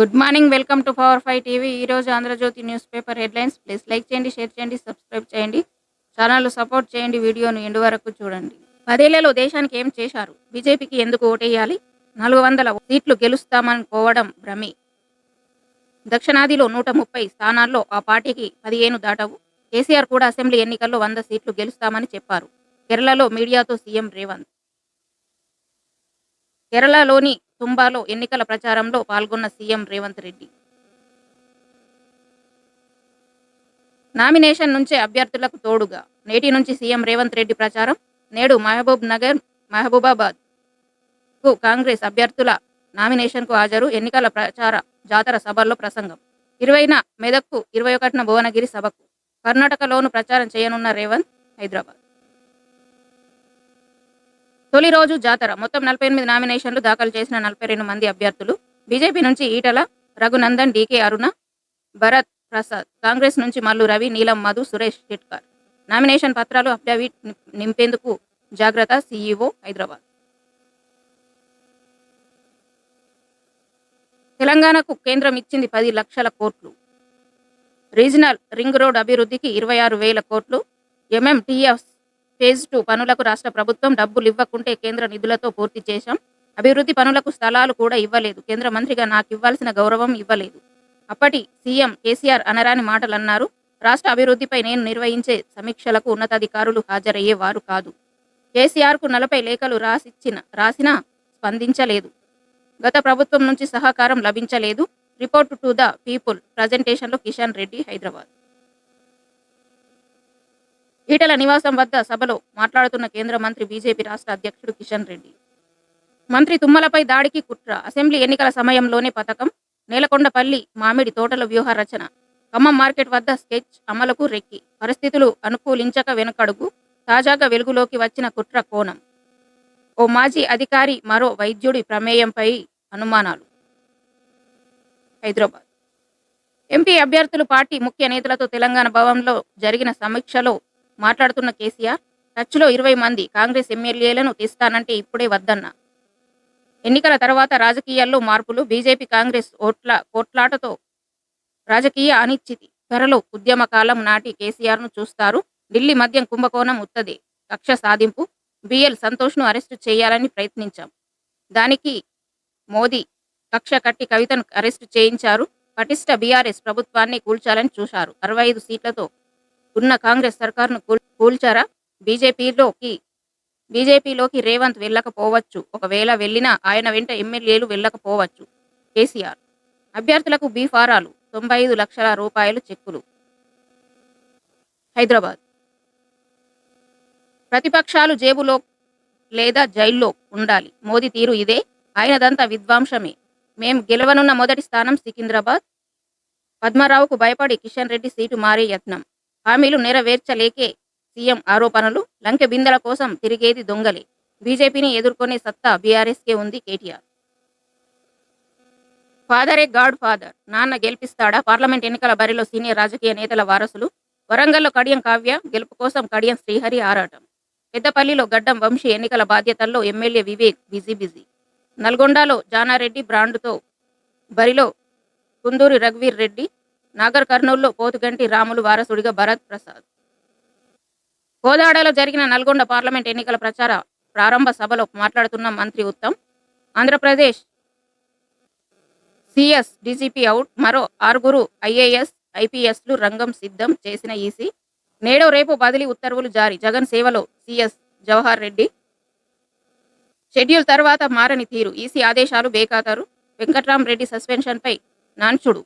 Good morning welcome to power five TV. ఈ రోజు Andhrajyothy news paper headlines. Please like చేయండి share చేయండి subscribe చేయండి. ఛానల్ సపోర్ట్ చేయండి వీడియోను ఎండు వరకు చూడండి. పదేళ్ళలో దేశానికి ఏం చేశారు? బీజేపీకి ఎందుకు ఓటేయాలి? నాలుగు వందల సీట్లు గెలుస్తామనుకోవడం భ్రమి. దక్షిణాదిలో నూట ముప్పై స్థానాల్లో ఆ పార్టీకి పదిహేను దాటవు. కేసీఆర్ కూడా అసెంబ్లీ ఎన్నికల్లో వంద సీట్లు గెలుస్తామని చెప్పారు. కేరళలో మీడియాతో సీఎం రేవంత్. కేరళలోని తుంబాలో ఎన్నికల ప్రచారంలో పాల్గొన్న సీఎం రేవంత్ రెడ్డి. నామినేషన్ నుంచే అభ్యర్థులకు తోడుగా. నేటి నుంచి సీఎం రేవంత్ రెడ్డి ప్రచారం. నేడు మహబూబ్ నగర్ మహబూబాబాద్కు కాంగ్రెస్ అభ్యర్థుల నామినేషన్కు హాజరు. ఎన్నికల ప్రచార జాతర సభల్లో ప్రసంగం. ఇరవైన మెదక్కు ఇరవై ఒకటిన భువనగిరి సభకు. కర్ణాటకలోను ప్రచారం చేయనున్న రేవంత్ హైదరాబాద్. తొలి రోజు జాతర. మొత్తం నలభై ఎనిమిది నామినేషన్లు దాఖలు చేసిన నలభై రెండు మంది అభ్యర్థులు. బీజేపీ నుంచి Etela Raghunandan D K Aruna Bharat Prasad. Congress నుంచి మల్లు రవి నీలం మధు సురేష్ షెట్కర్ నామినేషన్ పత్రాలు అఫిడవిట్ నింపేందుకు జాగ్రత్త సీఈఓ హైదరాబాద్. తెలంగాణకు కేంద్రం ఇచ్చింది పది లక్షల కోట్లు. రీజనల్ రింగ్ రోడ్ అభివృద్ధికి ఇరవై ఆరు వేల కోట్లు. ఎంఎంటీఎఫ్ ఫేజ్ టూ పనులకు రాష్ట్ర ప్రభుత్వం డబ్బులు ఇవ్వకుంటే కేంద్ర నిధులతో పూర్తి చేశాం. అభివృద్ధి పనులకు స్థలాలు కూడా ఇవ్వలేదు. కేంద్ర మంత్రిగా నాకు ఇవ్వాల్సిన గౌరవం ఇవ్వలేదు. అప్పటి సీఎం కేసీఆర్ అనరాని మాటలు అన్నారు రాష్ట్ర అభివృద్ధిపై నేను నిర్వహించే సమీక్షలకు ఉన్నతాధికారులు హాజరయ్యేవారు కాదు. కేసీఆర్కు నలభై లేఖలు రాసిచ్చిన రాసినా స్పందించలేదు. గత ప్రభుత్వం నుంచి సహకారం లభించలేదు. Report to the people. ప్రజెంటేషన్లో Kishan Reddy Hyderabad. Etela నివాసం వద్ద సభలో మాట్లాడుతున్న కేంద్ర మంత్రి బీజేపీ రాష్ట్ర అధ్యక్షుడు కిషన్ రెడ్డి. మంత్రి తుమ్మలపై దాడికి కుట్ర అసెంబ్లీ ఎన్నికల సమయంలోనే పథకం నేలకొండపల్లి మామిడి తోటల వ్యూహ రచన ఖమ్మం మార్కెట్ వద్ద స్కెచ్ అమలుకు రెక్కి పరిస్థితులు అనుకూలించక వెనుకడుగు తాజాగా వెలుగులోకి వచ్చిన కుట్ర కోణం. ఓ మాజీ అధికారి మరో వైద్యుడి ప్రమేయంపై అనుమానాలు. హైదరాబాద్. ఎంపీ అభ్యర్థులు పార్టీ ముఖ్య నేతలతో తెలంగాణ భవన్లో జరిగిన సమీక్షలో మాట్లాడుతున్న కేసీఆర్ టచ్లో ఇరవై మంది కాంగ్రెస్ ఎమ్మెల్యేలను తీస్తానంటే ఇప్పుడే వద్దన్న. ఎన్నికల తర్వాత రాజకీయాల్లో మార్పులు బీజేపీ కాంగ్రెస్ ఓట్ల కోట్లాటతో రాజకీయ అనిశ్చితి త్వరలో ఉద్యమ కాలం నాటి కేసీఆర్ను చూస్తారు. ఢిల్లీ మద్యం కుంభకోణం ఉత్తది. కక్ష సాధింపు బిఎల్ సంతోష్ను అరెస్టు చేయాలని ప్రయత్నించాం. దానికి మోదీ కక్ష కట్టి కవితను అరెస్టు చేయించారు. పటిష్ట బీఆర్ఎస్ ప్రభుత్వాన్ని కూల్చాలని చూశారు. అరవై ఐదు సీట్లతో ఉన్న కాంగ్రెస్ సర్కార్ను కూల్చారా? బీజేపీలోకి బీజేపీలోకి రేవంత్ వెళ్ళకపోవచ్చు. ఒకవేళ వెళ్ళినా ఆయన వెంట ఎమ్మెల్యేలు వెళ్ళకపోవచ్చు. కేసీఆర్. అభ్యర్థులకు బీ ఫారాలు తొంభై ఐదు లక్షల రూపాయలు చెక్కులు. హైదరాబాద్. ప్రతిపక్షాలు జేబులో లేదా జైల్లో ఉండాలి. మోదీ తీరు ఇదే. ఆయనదంతా విద్వాంసమే మేం గెలవనున్న మొదటి స్థానం సికింద్రాబాద్. పద్మారావుకు భయపడి కిషన్ రెడ్డి సీటు మారే యత్నం. హామీలు నెరవేర్చలేకే సీఎం ఆరోపణలు లంకె బిందెల కోసం తిరిగేది దొంగలే. బీజేపీని ఎదుర్కొనే సత్తా బీఆర్ఎస్కే ఉంది కేటీఆర్. ఫాదరే God father. నాన్న గెలిపిస్తాడా? పార్లమెంట్ ఎన్నికల బరిలో సీనియర్ రాజకీయ నేతల వారసులు. వరంగల్లో కడియం కావ్య గెలుపు కోసం కడియం శ్రీహరి ఆరాటం. పెద్దపల్లిలో గడ్డం వంశీ ఎన్నికల బాధ్యతల్లో ఎమ్మెల్యే వివేక్ బిజీ బిజీ. నల్గొండలో జానారెడ్డి బ్రాండ్తో బరిలో కుందూరి రఘువీర్ రెడ్డి నాగర్ కర్నూల్లో పోతుగంటి రాములు వారసుడిగా భరత్ ప్రసాద్. కోదాడలో జరిగిన నల్గొండ పార్లమెంట్ ఎన్నికల ప్రచార ప్రారంభ సభలో మాట్లాడుతున్న మంత్రి Uttam Andhra Pradesh CS DGP out మరో ఆరుగురు ఐఏఎస్ ఐపీఎస్లు రంగం సిద్ధం చేసిన ఈసీ. నేడో రేపు బదిలీ ఉత్తర్వులు జారీ. జగన్ సేవలో సిఎస్ జవహర్ రెడ్డి. షెడ్యూల్ తర్వాత మారని తీరు. ఈసీ ఆదేశాలు బేఖాతరు. వెంకట్రామరెడ్డి సస్పెన్షన్పై నాన్చుడు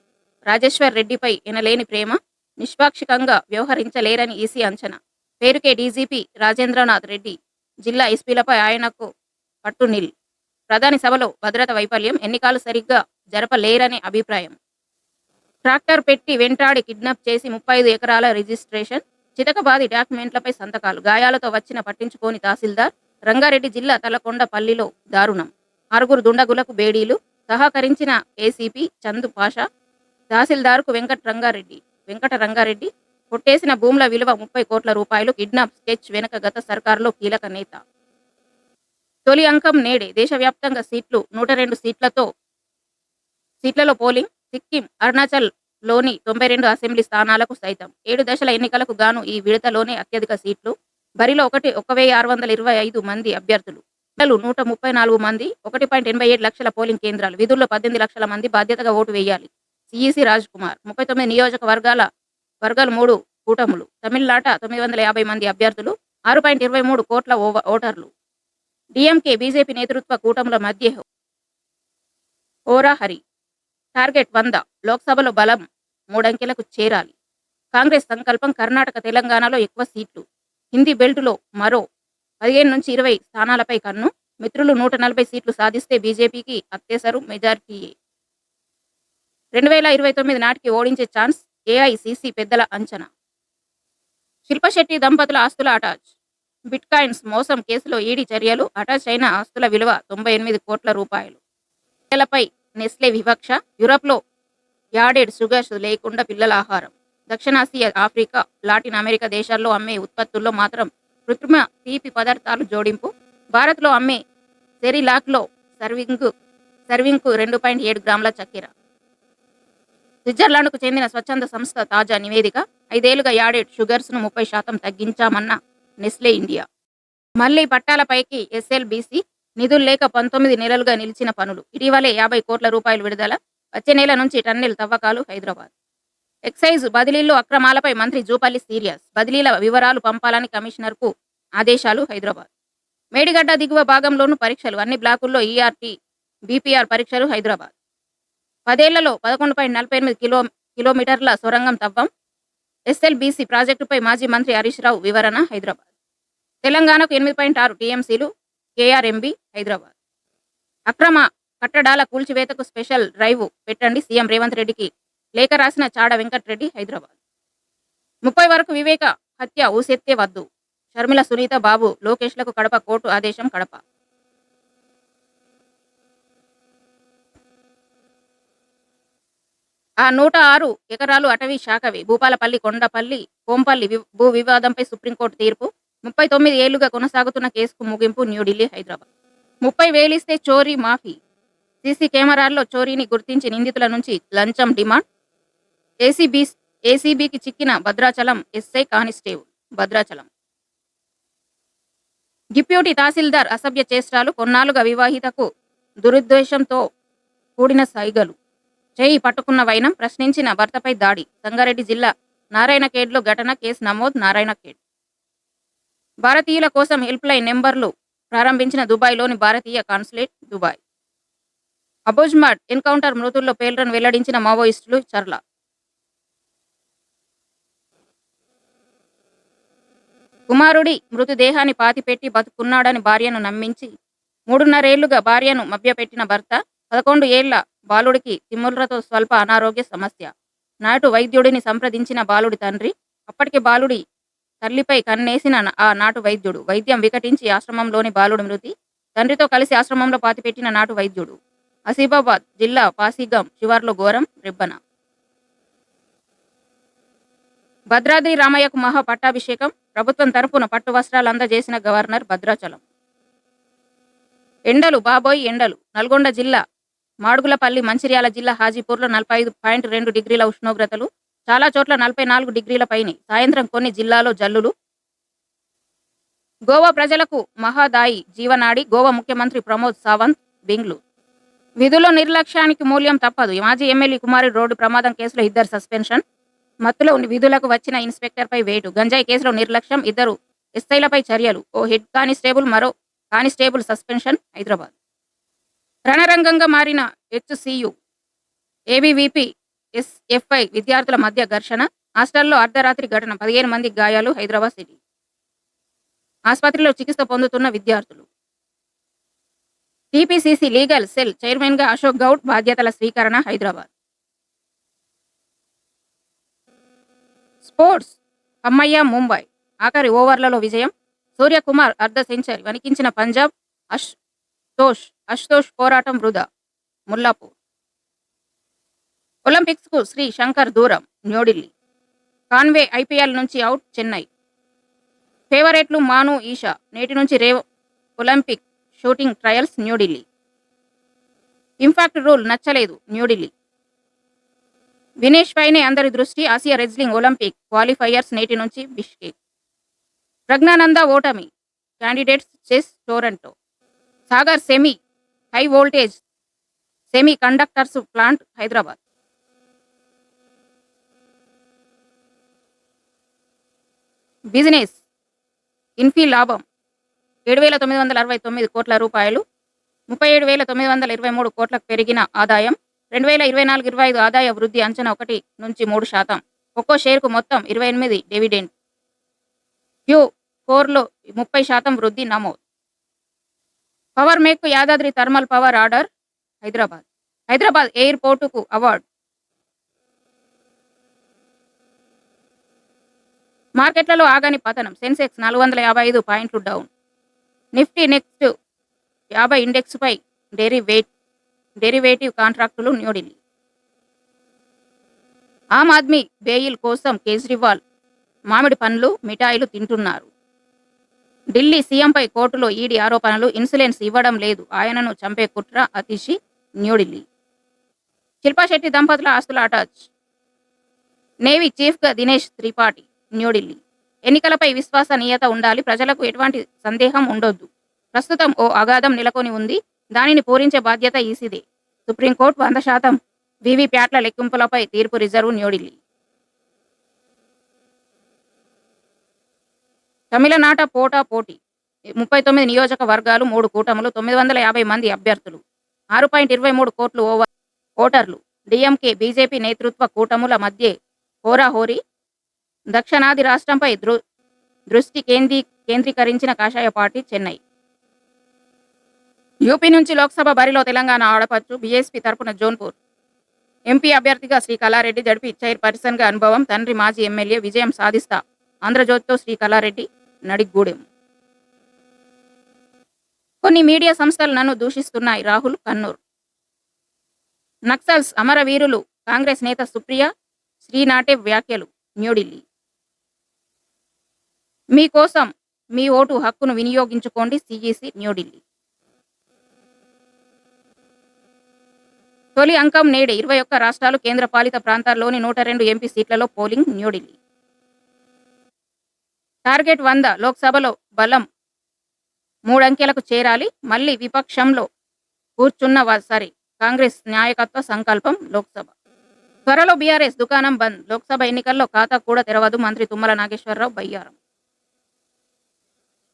రాజేశ్వర్ రెడ్డిపై ఎనలేని ప్రేమ నిష్పాక్షికంగా వ్యవహరించలేరని ఈసీ అంచనా. పేరుకే డీజీపీ రాజేంద్రనాథ్ రెడ్డి జిల్లా ఎస్పీలపై ఆయనకు పట్టునిల్ ప్రధాని సభలో భద్రత వైఫల్యం ఎన్నికలు సరిగ్గా జరపలేరనే అభిప్రాయం. ట్రాక్టర్ పెట్టి వెంటాడి కిడ్నాప్ చేసి ముప్పై ఐదు ఎకరాల రిజిస్ట్రేషన్ చితకబాది డాక్యుమెంట్లపై సంతకాలు గాయాలతో వచ్చిన పట్టించుకోని తహసీల్దార్ రంగారెడ్డి జిల్లా తలకొండపల్లిలో దారుణం. ఆరుగురు దుండగులకు బేడీలు సహకరించిన ఏసీపీ చందు పాషా తహసీల్దార్కు వెంకట రంగారెడ్డి వెంకట రంగారెడ్డి కొట్టేసిన భూముల విలువ ముప్పై కోట్ల రూపాయలు కిడ్నాప్ స్కెచ్ వెనుక గత సర్కారులో కీలక నేత. తొలి అంకం నేడే దేశవ్యాప్తంగా సీట్లు నూట రెండు సీట్లతో సీట్లలో పోలింగ్ సిక్కిం అరుణాచల్లోని తొంభై రెండు అసెంబ్లీ స్థానాలకు సైతం. ఏడు దశల ఎన్నికలకు గాను ఈ విడతలోనే అత్యధిక సీట్లు. బరిలో ఒకటి ఒక వెయ్యి ఆరు వందల ఇరవై ఐదు మంది అభ్యర్థులు. పిల్లలు నూట ముప్పై నాలుగు మంది ఒకటి పాయింట్ ఎనభై ఏడు లక్షల పోలింగ్ కేంద్రాలు. విధుల్లో పద్దెనిమిది లక్షల మంది బాధ్యతగా ఓటు వేయాలి. సిఈసి రాజ్ కుమార్ ముప్పై తొమ్మిది నియోజకవర్గాల వర్గాలు మూడు కూటములు. తమిళనాట తొమ్మిది వందల యాభై మంది అభ్యర్థులు ఆరు పాయింట్ ఇరవై మూడు కోట్ల ఓటర్లు. డిఎంకే బీజేపీ నేతృత్వ కూటముల మధ్య హోరాహరి టార్గెట్ వంద. లోక్సభలో బలం మూడంకెలకు చేరాలి. కాంగ్రెస్ సంకల్పం కర్ణాటక తెలంగాణలో ఎక్కువ సీట్లు. హిందీ బెల్టులో మరో పదిహేను నుంచి ఇరవై స్థానాలపై కన్ను. మిత్రులు నూట నలభై సీట్లు సాధిస్తే బీజేపీకి అత్తేసరు మెజార్టీయే. రెండు వేల ఇరవై తొమ్మిది నాటికి ఓడించే ఛాన్స్ ఏఐసిసి పెద్దల అంచనా. శిల్పశెట్టి దంపతుల ఆస్తుల అటాచ్. బిట్ కాయిన్స్ మోసం కేసులో ఈడీ చర్యలు అటాచ్ అయిన ఆస్తుల విలువ తొంభై ఎనిమిది కోట్ల రూపాయలు. పిల్లలపై నెస్లే వివక్ష యూరప్లో యాడెడ్ షుగర్స్ లేకుండా పిల్లల ఆహారం. దక్షిణాసియా ఆఫ్రికా లాటిన్ అమెరికా దేశాల్లో అమ్మే ఉత్పత్తుల్లో మాత్రం కృత్రిమ తీపి పదార్థాలు జోడింపు. భారత్లో అమ్మే సెరిలాక్లో సర్వింగ్ సర్వింగ్కు రెండు పాయింట్ ఏడు గ్రాముల చక్కెర. స్విట్జర్లాండ్కు చెందిన స్వచ్ఛంద సంస్థ తాజా నివేదిక ఐదేళ్ళుగా యాడెడ్ షుగర్స్ను ముప్పై శాతం తగ్గించామన్న నెస్లే ఇండియా. మళ్ళీ పట్టాలపైకి ఎస్ఎల్బీసీ నిధులు లేక పంతొమ్మిది నెలలుగా నిలిచిన పనులు. ఇటీవలే యాభై కోట్ల రూపాయలు విడుదల వచ్చే నెల నుంచి టన్నెల్ తవ్వకాలు హైదరాబాద్. ఎక్సైజ్ బదిలీల్లో అక్రమాలపై మంత్రి జూపల్లి సీరియస్ బదిలీల వివరాలు పంపాలని కమిషనర్కు ఆదేశాలు హైదరాబాద్. మేడిగడ్డ దిగువ భాగంలోనూ పరీక్షలు అన్ని బ్లాకుల్లో ఈఆర్టీ బీపీఆర్ పరీక్షలు హైదరాబాద్. పదేళ్ళలో పదకొండు పాయింట్ నలభై ఎనిమిది కిలో కిలోమీటర్ల సొరంగం తవ్వం. ఎస్ఎల్బీసీ ప్రాజెక్టుపై మాజీ మంత్రి హరీష్ రావు వివరణ హైదరాబాద్. తెలంగాణకు ఎనిమిది పాయింట్ ఆరు టీఎంసీలు కేఆర్ఎంబి హైదరాబాద్. అక్రమ కట్టడాల కూల్చివేతకు స్పెషల్ డ్రైవ్ పెట్టండి సీఎం రేవంత్ రెడ్డికి. లేఖ రాసిన చాడ వెంకట్రెడ్డి హైదరాబాద్. ముప్పై వరకు వివేక హత్య ఊసెత్తే వద్దు. షర్మిల సునీత బాబు లోకేష్లకు కడప కోర్టు ఆదేశం కడప. ఆ నూట ఆరు ఎకరాలు అటవీ శాఖవి. భూపాలపల్లి కొండపల్లి కోంపల్లి భూ వివాదంపై సుప్రీంకోర్టు తీర్పు ముప్పై తొమ్మిది ఏళ్ళుగా కొనసాగుతున్న కేసుకు ముగింపు న్యూఢిల్లీ హైదరాబాద్. ముప్పై వేలిస్తే చోరీ మాఫీ. సీసీ కెమెరాల్లో చోరీని గుర్తించి నిందితుల నుంచి లంచం డిమాండ్. ఏసీబీ ఏసీబీకి చిక్కిన Bhadrachalam SI constable Bhadrachalam. Deputy tahsildar అసభ్య చేష్టాలు కొన్నాళ్ళుగా వివాహితకు దురుద్దేశంతో కూడిన సైగలు. చేయి పట్టుకున్న వైనం ప్రశ్నించిన భర్తపై దాడి. సంగారెడ్డి జిల్లా నారాయణఖేడ్లో ఘటన కేసు నమోదు నారాయణఖేడ్. భారతీయుల కోసం హెల్ప్ లైన్ నెంబర్లు ప్రారంభించిన దుబాయ్లోని భారతీయ కాన్సులేట్ దుబాయ్. అబోజ్మాడ్ ఎన్కౌంటర్ మృతుల్లో పేర్లను వెల్లడించిన మావోయిస్టులు చర్ల. కుమారుడి మృతదేహాన్ని పాతిపెట్టి బతుకున్నాడని భార్యను నమ్మించి మూడున్నరేళ్ళుగా భార్యను మభ్యపెట్టిన భర్త పదకొండు ఏళ్ళ బాలుడికి తిమ్ములతో స్వల్ప అనారోగ్య సమస్య. నాటు వైద్యుడిని సంప్రదించిన బాలుడి తండ్రి అప్పటికి బాలుడి తల్లిపై కన్నేసిన ఆ నాటు వైద్యుడు. వైద్యం వికటించి ఆశ్రమంలోని బాలుడి మృతి తండ్రితో కలిసి ఆశ్రమంలో పాతిపెట్టిన నాటు వైద్యుడు. ఆసిఫాబాద్ జిల్లా పాసిగం శివార్లో ఘోరం రెబ్బన. భద్రాద్రి రామయ్యకు మహా పట్టాభిషేకం ప్రభుత్వం తరపున పట్టు వస్త్రాలు అందజేసిన గవర్నర్ భద్రాచలం. ఎండలు బాబోయ్ ఎండలు. నల్గొండ జిల్లా మాడుగులపల్లి మంచిర్యాల జిల్లా హాజీపూర్లో నలభై ఐదు పాయింట్ రెండు డిగ్రీల ఉష్ణోగ్రతలు చాలా చోట్ల నలభై నాలుగు డిగ్రీల పైనే. సాయంత్రం కొన్ని జిల్లాలో జల్లులు. గోవా ప్రజలకు మహాదాయి జీవనాడి. గోవా ముఖ్యమంత్రి ప్రమోద్ సావంత్ బింగ్లు విధుల నిర్లక్ష్యానికి మూల్యం తప్పదు. మాజీ ఎమ్మెల్యే కుమారి రోడ్డు ప్రమాదం కేసులో ఇద్దరు సస్పెన్షన్. మత్తులో ఉండి విధులకు వచ్చిన ఇన్స్పెక్టర్పై వేటు. గంజాయి కేసులో నిర్లక్ష్యం ఇద్దరు ఎస్ఐలపై చర్యలు. ఓ హెడ్ కానిస్టేబుల్ మరో కానిస్టేబుల్ సస్పెన్షన్ హైదరాబాద్. రణరంగంగా మారిన హెచ్సియు ఏబీవీపీ ఎస్ఎఫ్ఐ విద్యార్థుల మధ్య ఘర్షణ హాస్టల్లో అర్ధరాత్రి ఘటన పదిహేను మంది గాయాలు హైదరాబాద్ సిటీ. ఆసుపత్రిలో చికిత్స పొందుతున్న విద్యార్థులు. టీపీసీసీ లీగల్ సెల్ చైర్మన్గా అశోక్ గౌడ్ బాధ్యతల స్వీకరణ హైదరాబాద్. స్పోర్ట్స్ అమ్మయ్య ముంబై. ఆఖరి ఓవర్లలో విజయం. సూర్యకుమార్ అర్ధ సెంచరీ వణికించిన పంజాబ్ అష్ తోష్ అశుతోష్ పోరాటం వృధా. ముల్లాపూర్. ఒలింపిక్స్కు శ్రీ శంకర్ దూరం న్యూఢిల్లీ. కాన్వే ఐపీఎల్ నుంచి అవుట్ చెన్నై. ఫేవరెట్లు మాను ఈషా. నేటి నుంచి rave Olympic shooting trials New Delhi. Impact rule నచ్చలేదు న్యూఢిల్లీ. వినేష్ పైనే అందరి దృష్టి ఆసియా రెజ్లింగ్ ఒలింపిక్ క్వాలిఫైయర్స్ నేటి నుంచి బిష్కేక్. ప్రజ్ఞానంద ఓటమి candidates chess Toronto. Sagar semi high voltage semi conductors plant Hyderabad. Business Infy లాభం ఏడు వేల తొమ్మిది వందల అరవై తొమ్మిది కోట్ల రూపాయలు ముప్పై ఏడు వేల తొమ్మిది వందల ఇరవై మూడు కోట్లకు పెరిగిన ఆదాయం రెండు వేల ఇరవై నాలుగు ఇరవై ఐదు ఆదాయ వృద్ధి అంచనా ఒకటి నుంచి మూడు శాతం. ఒక్కో షేర్కు మొత్తం ఇరవై ఎనిమిది డివిడెండ్. క్యూ ఫోర్లో ముప్పై శాతం వృద్ధి నమోదు. Power Mech Yadadri thermal power order Hyderabad. Hyderabad ఎయిర్పోర్టుకు award. మార్కెట్లలో ఆగని పతనం. సెన్సెక్స్ నాలుగు వందల యాభై ఐదు పాయింట్లు డౌన్. నిఫ్టీ నెక్స్ట్ యాభై ఇండెక్స్పై డెరివేట్ డెరివేటివ్ కాంట్రాక్టులు న్యూఢిల్లీ. ఆమ్ ఆద్మీ బెయిల్ కోసం కేజ్రీవాల్ మామిడి పండ్లు మిఠాయిలు తింటున్నారు. ఢిల్లీ సీఎంపై కోర్టులో ఈడీ ఆరోపణలు ఇన్సులెన్స్ ఇవ్వడం లేదు. ఆయనను చంపే కుట్ర అతిషి న్యూఢిల్లీ. శిల్పా శెట్టి దంపతుల ఆస్తుల అటాచ్. నేవీ చీఫ్గా దినేష్ త్రిపాఠి న్యూఢిల్లీ. ఎన్నికలపై విశ్వసనీయత ఉండాలి ప్రజలకు ఎటువంటి సందేహం ఉండొద్దు. ప్రస్తుతం ఓ అగాధం నెలకొని ఉంది దానిని పూరించే బాధ్యత ఈసీదే. సుప్రీంకోర్టు వంద శాతం వీవీప్యాట్ల లెక్కింపులపై తీర్పు రిజర్వ్ న్యూఢిల్లీ. తమిళనాట పోటా పోటీ. ముప్పై తొమ్మిది నియోజకవర్గాలు మూడు కూటములు తొమ్మిది వందల యాభై మంది అభ్యర్థులు ఆరు పాయింట్ ఇరవై మూడు కోట్లు ఓవర్ ఓటర్లు. డిఎంకే బీజేపీ నేతృత్వ కూటముల మధ్య హోరాహోరీ. దక్షిణాది రాష్ట్రంపై దృ దృష్టి కేంద్రీ కేంద్రీకరించిన కాషాయ పార్టీ చెన్నై. యూపీ నుంచి లోక్సభ బరిలో తెలంగాణ ఆడపచ్చు బీఎస్పీ తరపున జోన్పూర్. ఎంపీ అభ్యర్థిగా శ్రీ కళారెడ్డి జడ్పీ చైర్పర్సన్గా అనుభవం తండ్రి మాజీ ఎమ్మెల్యే విజయం సాధిస్తా. ఆంధ్రజ్యోతితో శ్రీ కళారెడ్డి. నడిగూడెం. కొన్ని మీడియా సంస్థలు నన్ను దూషిస్తున్నాయి రాహుల్ కన్నూర్. నక్సల్స్ అమరవీరులు కాంగ్రెస్ నేత సుప్రియ శ్రీనాటే వ్యాఖ్యలు న్యూఢిల్లీ. మీకోసం మీ ఓటు హక్కును వినియోగించుకోండి సిఈసి న్యూఢిల్లీ. తొలి అంకం నేడే ఇరవై ఒక్క రాష్ట్రాలు కేంద్రపాలిత ప్రాంతాల్లోని నూట రెండు ఎంపీ సీట్లలో పోలింగ్ న్యూఢిల్లీ. టార్గెట్ వంద లోక్సభలో బలం మూడంకెలకు చేరాలి. మళ్ళీ విపక్షంలో కూర్చున్న సారీ కాంగ్రెస్ నాయకత్వ సంకల్పం లోక్సభ. త్వరలో బీఆర్ఎస్ దుకాణం బంద్. లోక్సభ ఎన్నికల్లో ఖాతా కూడా తెరవదు మంత్రి తుమ్మల నాగేశ్వరరావు బయ్యారం.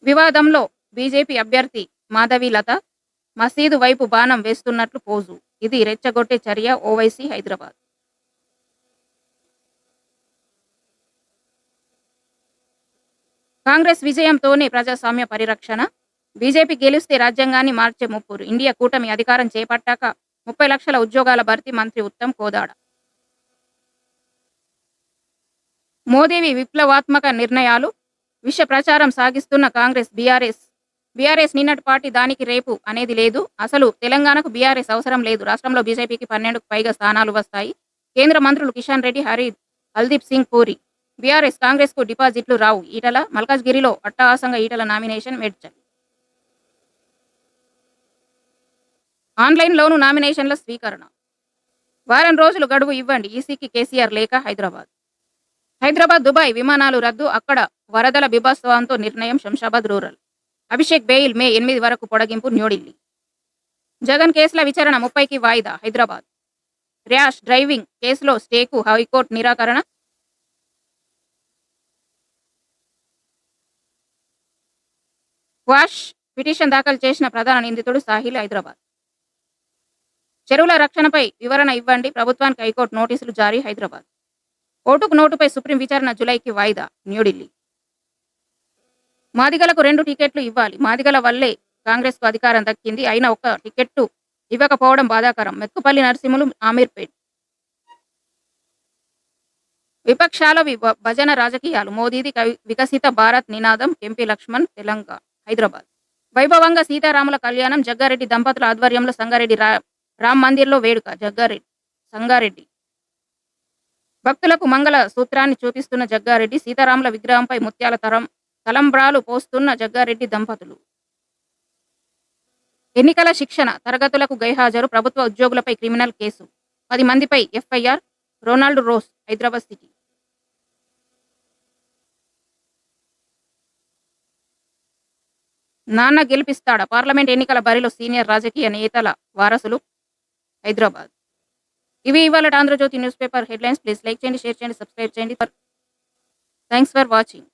వివాదంలో బీజేపీ అభ్యర్థి మాధవి లత మసీదు వైపు బాణం వేస్తున్నట్లు పోజు. ఇది రెచ్చగొట్టే చర్య ఓవైసీ హైదరాబాద్. కాంగ్రెస్ విజయంతోనే ప్రజాస్వామ్య పరిరక్షణ. బీజేపీ గెలిస్తే రాజ్యాంగాన్ని మార్చే ముప్పురు. ఇండియా కూటమి అధికారం చేపట్టాక ముప్పై లక్షల ఉద్యోగాల భర్తీ మంత్రి ఉత్తమ్ కోదాడ. మోదీవి విప్లవాత్మక నిర్ణయాలు. విష ప్రచారం సాగిస్తున్న కాంగ్రెస్ బీఆర్ఎస్. బీఆర్ఎస్ నిన్నటి పార్టీ దానికి రేపు అనేది లేదు. అసలు తెలంగాణకు బీఆర్ఎస్ అవసరం లేదు. రాష్ట్రంలో బీజేపీకి పన్నెండుకు పైగా స్థానాలు వస్తాయి. కేంద్ర మంత్రులు కిషన్ రెడ్డి హరి హల్దీప్ సింగ్ పూరి. బీఆర్ఎస్ కాంగ్రెస్కు డిపాజిట్లు రావు. ఈటల మల్కాజ్గిరిలో అట్టహాసంగా ఈటల నామినేషన్ మేడ్చల్ ఆన్లైన్లోను నామినేషన్ల స్వీకరణ. వారం రోజులు గడువు ఇవ్వండి. ఈసీకి కేసీఆర్ లేక హైదరాబాద్. హైదరాబాద్ దుబాయ్ విమానాలు రద్దు. అక్కడ వరదల బిభత్సవంతో నిర్ణయం Shamshabad rural. Abhishek bail May ఎనిమిది వరకు పొడగింపు న్యూఢిల్లీ. జగన్ కేసుల విచారణ ముప్పైకి వాయిదా హైదరాబాద్. ర్యాష్ డ్రైవింగ్ కేసులో స్టేకు హైకోర్టు నిరాకరణ. వాష్ పిటిషన్ దాఖలు చేసిన ప్రధాన నిందితుడు సాహిల్ హైదరాబాద్. చెరువుల రక్షణపై వివరణ ఇవ్వండి. ప్రభుత్వానికి హైకోర్టు నోటీసులు జారీ హైదరాబాద్. ఓటుకు నోటుపై సుప్రీం విచారణ జులైకి వాయిదా. న్యూఢిల్లీ. మాదిగలకు రెండు టికెట్లు ఇవ్వాలి. మాదిగల వల్లే కాంగ్రెస్కు అధికారం దక్కింది. అయినా ఒక్క టికెట్టు ఇవ్వకపోవడం బాధాకరం. మెత్తుపల్లి నరసింహులు ఆమీర్పేట్. విపక్షాల విభ- భజన రాజకీయాలు. మోదీది వికసిత భారత్ నినాదం ఎంపీ లక్ష్మణ్ తెలంగాణ. హైదరాబాద్. వైభవంగా సీతారాముల కళ్యాణం జగ్గారెడ్డి దంపతుల ఆధ్వర్యంలో సంగారెడ్డి రా రామ్ మందిర్లో వేడుక జగ్గారెడ్డి సంగారెడ్డి. భక్తులకు మంగళ సూత్రాన్ని చూపిస్తున్న జగ్గారెడ్డి సీతారాముల విగ్రహంపై ముత్యాల తరం తలంబ్రాలు పోస్తున్న జగ్గారెడ్డి దంపతులు. ఎన్నికల శిక్షణ తరగతులకు గైహాజరు ప్రభుత్వ ఉద్యోగులపై క్రిమినల్ కేసు. పది మందిపై FIR Ronald Rose Hyderabad city. నాన్న గెలిపిస్తాడా? పార్లమెంట్ ఎన్నికల బరిలో సీనియర్ రాజకీయ నేతల వారసులు హైదరాబాద్. ఇవి ఇవాళ Andhrajyothy news paper headlines. Please like చేయండి షేర్ చేయండి సబ్స్క్రైబ్ చేయండి. Thanks for watching.